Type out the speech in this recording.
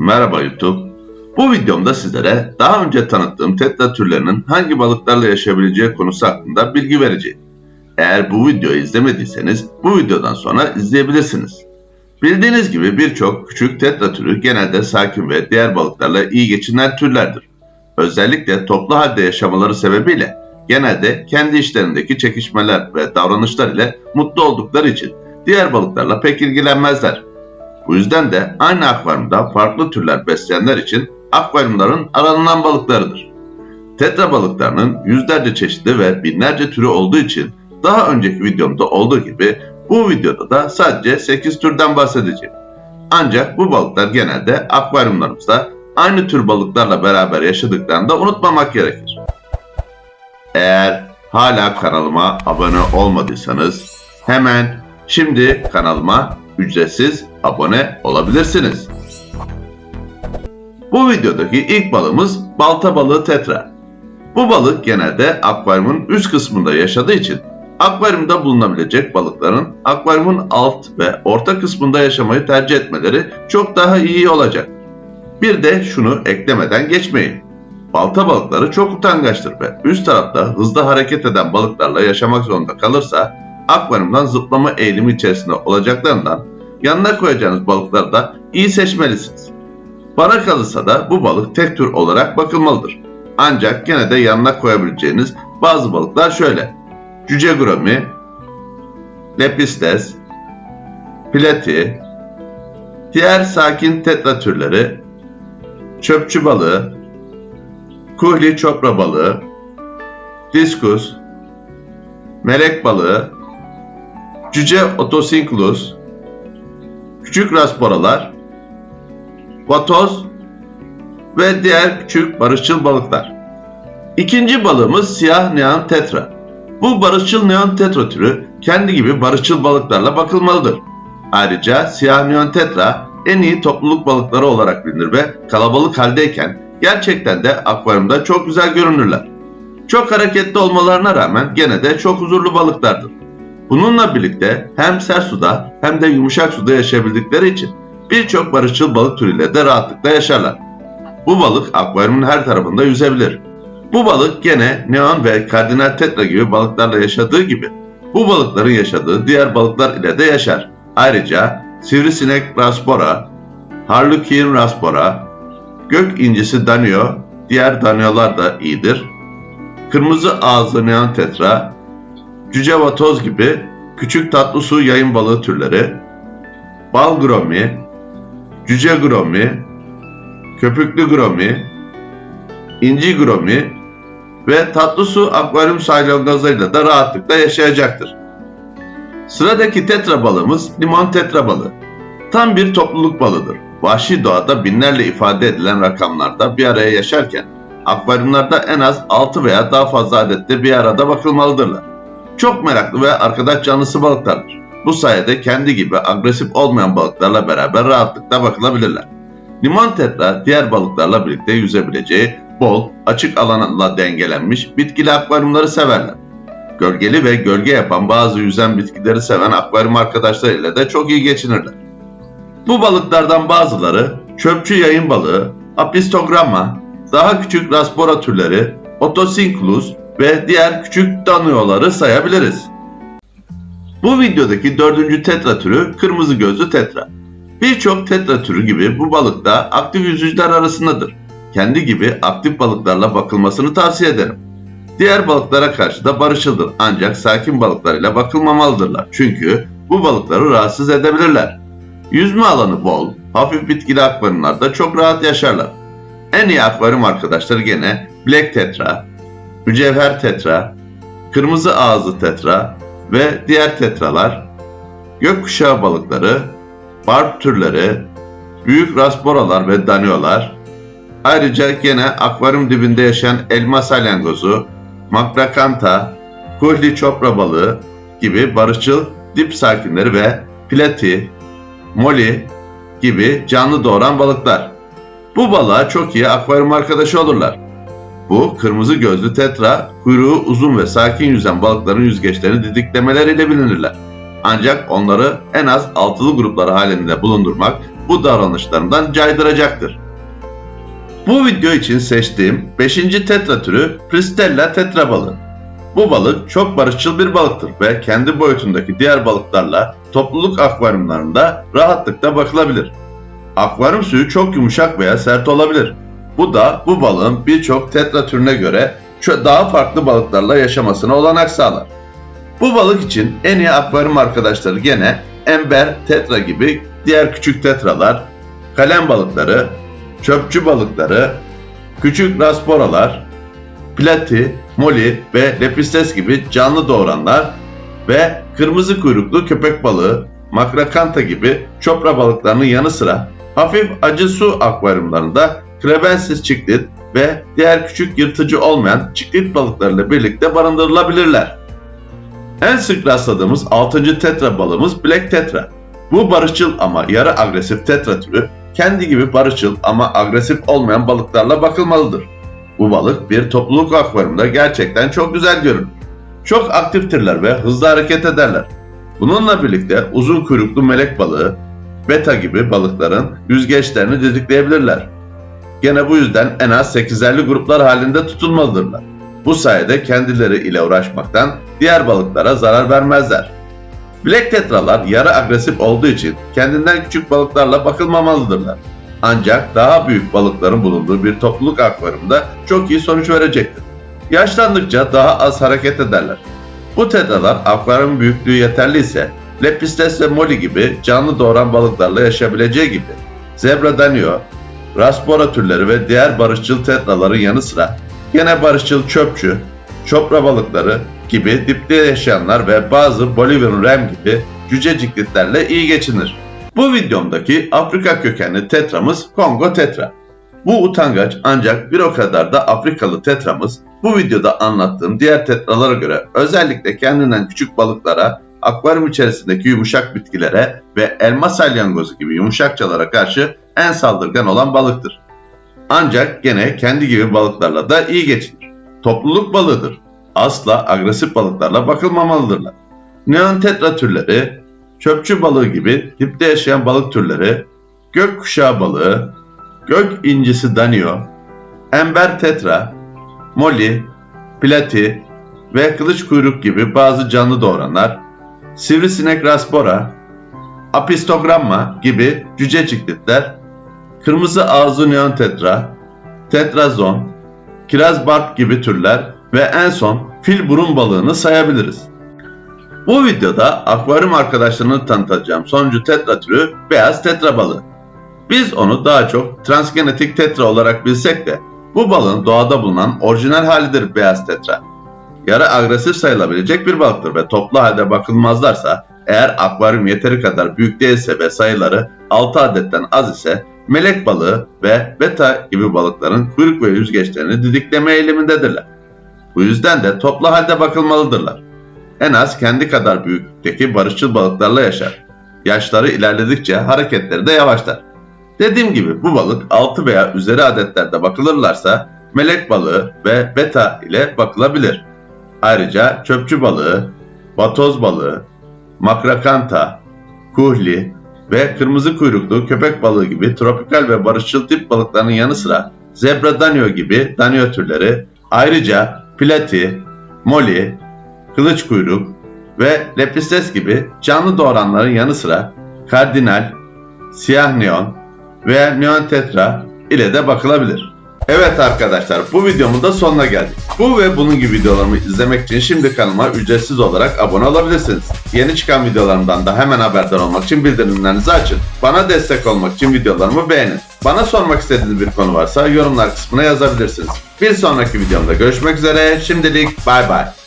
Merhaba YouTube. Bu videomda sizlere daha önce tanıttığım tetra türlerinin hangi balıklarla yaşayabileceği konusu hakkında bilgi vereceğim. Eğer bu videoyu izlemediyseniz bu videodan sonra izleyebilirsiniz. Bildiğiniz gibi birçok küçük tetra türü genelde sakin ve diğer balıklarla iyi geçinen türlerdir. Özellikle toplu halde yaşamaları sebebiyle genelde kendi işlerindeki çekişmeler ve davranışlar ile mutlu oldukları için diğer balıklarla pek ilgilenmezler. Bu yüzden de aynı akvaryumda farklı türler besleyenler için akvaryumların aranılan balıklarıdır. Tetra balıklarının yüzlerce çeşidi ve binlerce türü olduğu için daha önceki videomda olduğu gibi bu videoda da sadece 8 türden bahsedeceğim. Ancak bu balıklar genelde akvaryumlarımızda aynı tür balıklarla beraber yaşadıklarını da unutmamak gerekir. Eğer hala kanalıma abone olmadıysanız hemen şimdi kanalıma ücretsiz abone olabilirsiniz. Bu videodaki ilk balığımız balta balığı tetra. Bu balık genelde akvaryumun üst kısmında yaşadığı için akvaryumda bulunabilecek balıkların akvaryumun alt ve orta kısmında yaşamayı tercih etmeleri çok daha iyi olacak. Bir de şunu eklemeden geçmeyin. Balta balıkları çok utangaçtır ve üst tarafta hızlı hareket eden balıklarla yaşamak zorunda kalırsa akvaryumdan zıplama eğilimi içerisinde olacaklarından yanına koyacağınız balıkları da iyi seçmelisiniz. Bana kalırsa da bu balık tek tür olarak bakılmalıdır. Ancak gene de yanına koyabileceğiniz bazı balıklar şöyle. Cüce gromi, lepistes, pleti, diğer sakin tetra türleri, çöpçü balığı, kuhli çopra balığı, diskus, melek balığı, cüce otosinklus, küçük rasporalar, vatoz ve diğer küçük barışçıl balıklar. İkinci balığımız siyah neon tetra. Bu barışçıl neon tetra türü kendi gibi barışçıl balıklarla bakılmalıdır. Ayrıca siyah neon tetra en iyi topluluk balıkları olarak bilinir ve kalabalık haldeyken gerçekten de akvaryumda çok güzel görünürler. Çok hareketli olmalarına rağmen gene de çok huzurlu balıklardır. Bununla birlikte hem sert suda hem de yumuşak suda yaşayabildikleri için birçok barışçıl balık türüyle de rahatlıkla yaşarlar. Bu balık akvaryumun her tarafında yüzebilir. Bu balık gene neon ve kardinal tetra gibi balıklarla yaşadığı gibi bu balıkların yaşadığı diğer balıklar ile de yaşar. Ayrıca sivrisinek raspora, harlequin raspora, gök incisi danio, diğer daniolar da iyidir. Kırmızı ağızlı neon tetra, cüce vatoz gibi küçük tatlı su yayın balığı türleri, bal gromi, cüce gromi, köpüklü gromi, inci gromi ve tatlı su akvaryum salyangozlarıyla da rahatlıkla yaşayacaktır. Sıradaki tetra balığımız limon tetra balığı. Tam bir topluluk balığıdır. Vahşi doğada binlerle ifade edilen rakamlarda bir araya yaşarken akvaryumlarda en az 6 veya daha fazla adette bir arada bakılmalıdırlar. Çok meraklı ve arkadaş canlısı balıklardır. Bu sayede kendi gibi agresif olmayan balıklarla beraber rahatlıkla bakılabilirler. Limon tetra diğer balıklarla birlikte yüzebileceği bol, açık alanla dengelenmiş bitkili akvaryumları severler. Gölgeli ve gölge yapan bazı yüzen bitkileri seven akvaryum arkadaşlarıyla da çok iyi geçinirler. Bu balıklardan bazıları çöpçü yayın balığı, apistogramma, daha küçük raspora türleri, otosinklus ve diğer küçük danioları sayabiliriz. Bu videodaki dördüncü tetra türü kırmızı gözlü tetra. Birçok tetra türü gibi bu balık da aktif yüzücüler arasındadır. Kendi gibi aktif balıklarla bakılmasını tavsiye ederim. Diğer balıklara karşı da barışıldır ancak sakin balıklarıyla bakılmamalıdırlar. Çünkü bu balıkları rahatsız edebilirler. Yüzme alanı bol, hafif bitkili akvaryumlarda çok rahat yaşarlar. En iyi akvaryum arkadaşları gene Black Tetra, Mücevher Tetra, Kırmızı Ağızlı Tetra ve diğer tetralar, gökkuşağı balıkları, barb türleri, büyük rasporalar ve daniolar, ayrıca gene akvaryum dibinde yaşayan elma salyangozu, makrakanta, kuhli çopra balığı gibi barışçıl dip sakinleri ve plati, moli gibi canlı doğuran balıklar. Bu balığa çok iyi akvaryum arkadaşı olurlar. Bu kırmızı gözlü tetra kuyruğu uzun ve sakin yüzen balıkların yüzgeçlerini didiklemeleriyle bilinirler. Ancak onları en az altılı gruplar halinde bulundurmak bu davranışlarından caydıracaktır. Bu video için seçtiğim 5. tetra türü Pristella tetra balığı. Bu balık çok barışçıl bir balıktır ve kendi boyutundaki diğer balıklarla topluluk akvaryumlarında rahatlıkla bakılabilir. Akvaryum suyu çok yumuşak veya sert olabilir. Bu da bu balığın birçok tetra türüne göre daha farklı balıklarla yaşamasına olanak sağlar. Bu balık için en iyi akvaryum arkadaşları gene ember, tetra gibi diğer küçük tetralar, kalem balıkları, çöpçü balıkları, küçük rasporalar, plati, moli ve lepistes gibi canlı doğuranlar ve kırmızı kuyruklu köpek balığı, makrakanta gibi çopra balıklarının yanı sıra hafif acı su akvaryumlarında krebensis çiklit ve diğer küçük yırtıcı olmayan çiklit balıklarıyla birlikte barındırılabilirler. En sık rastladığımız 6. tetra balığımız Black Tetra. Bu barışçıl ama yarı agresif tetra türü kendi gibi barışçıl ama agresif olmayan balıklarla bakılmalıdır. Bu balık bir topluluk akvaryumda gerçekten çok güzel görünür. Çok aktiftirler ve hızlı hareket ederler. Bununla birlikte uzun kuyruklu melek balığı, beta gibi balıkların yüzgeçlerini didikleyebilirler. Gene bu yüzden en az 8'erli gruplar halinde tutulmalıdırlar. Bu sayede kendileri ile uğraşmaktan diğer balıklara zarar vermezler. Black tetralar yarı agresif olduğu için kendinden küçük balıklarla bakılmamalıdırlar. Ancak daha büyük balıkların bulunduğu bir topluluk akvaryumda çok iyi sonuç verecektir. Yaşlandıkça daha az hareket ederler. Bu tetralar akvaryum büyüklüğü yeterli ise Lepistes ve Molly gibi canlı doğuran balıklarla yaşayabileceği gibi Zebra danio, Raspora türleri ve diğer barışçıl tetraların yanı sıra gene barışçıl çöpçü, çopra balıkları gibi dipte yaşayanlar ve bazı Bolivian ram gibi cüce ciklitlerle iyi geçinir. Bu videomdaki Afrika kökenli tetramız Kongo tetra. Bu utangaç ancak bir o kadar da Afrikalı tetramız bu videoda anlattığım diğer tetralara göre özellikle kendinden küçük balıklara, akvaryum içerisindeki yumuşak bitkilere ve elma salyangozu gibi yumuşakçalara karşı en saldırgan olan balıktır. Ancak gene kendi gibi balıklarla da iyi geçinir. Topluluk balığıdır. Asla agresif balıklarla bakılmamalıdırlar. Neon tetra türleri, çöpçü balığı gibi dipte yaşayan balık türleri, gökkuşağı balığı, gök incisi danio, ember tetra, molly, plati ve kılıç kuyruk gibi bazı canlı doğuranlar, sivrisinek raspora, apistogramma gibi cüce ciklitler, kırmızı ağızlı neon tetra, tetrazon, kiraz bark gibi türler ve en son fil burun balığını sayabiliriz. Bu videoda akvaryum arkadaşlarını tanıtacağım sonuncu tetra türü beyaz tetra balığı. Biz onu daha çok transgenetik tetra olarak bilsek de bu balığın doğada bulunan orijinal halidir beyaz tetra. Yarı agresif sayılabilecek bir balıktır ve toplu halde bakılmazlarsa eğer akvaryum yeteri kadar büyük değilse ve sayıları 6 adetten az ise melek balığı ve beta gibi balıkların kuyruk ve yüzgeçlerini didikleme eğilimindedirler. Bu yüzden de toplu halde bakılmalıdırlar. En az kendi kadar büyüklükteki barışçıl balıklarla yaşar. Yaşları ilerledikçe hareketleri de yavaşlar. Dediğim gibi bu balık 6 veya üzeri adetlerde bakılırlarsa melek balığı ve beta ile bakılabilir. Ayrıca çöpçü balığı, vatoz balığı, makrakanta, kuhli ve kırmızı kuyruklu köpek balığı gibi tropikal ve barışçıl tip balıklarının yanı sıra zebra danio gibi danio türleri, ayrıca plati, moli, kılıç kuyruk ve lepistes gibi canlı doğuranların yanı sıra kardinal, siyah neon ve neon tetra ile de bakılabilir. Evet arkadaşlar bu videomun da sonuna geldik. Bu ve bunun gibi videolarımı izlemek için şimdi kanalıma ücretsiz olarak abone olabilirsiniz. Yeni çıkan videolarımdan da hemen haberdar olmak için bildirimlerinizi açın. Bana destek olmak için videolarımı beğenin. Bana sormak istediğiniz bir konu varsa yorumlar kısmına yazabilirsiniz. Bir sonraki videomda görüşmek üzere. Şimdilik bay bay.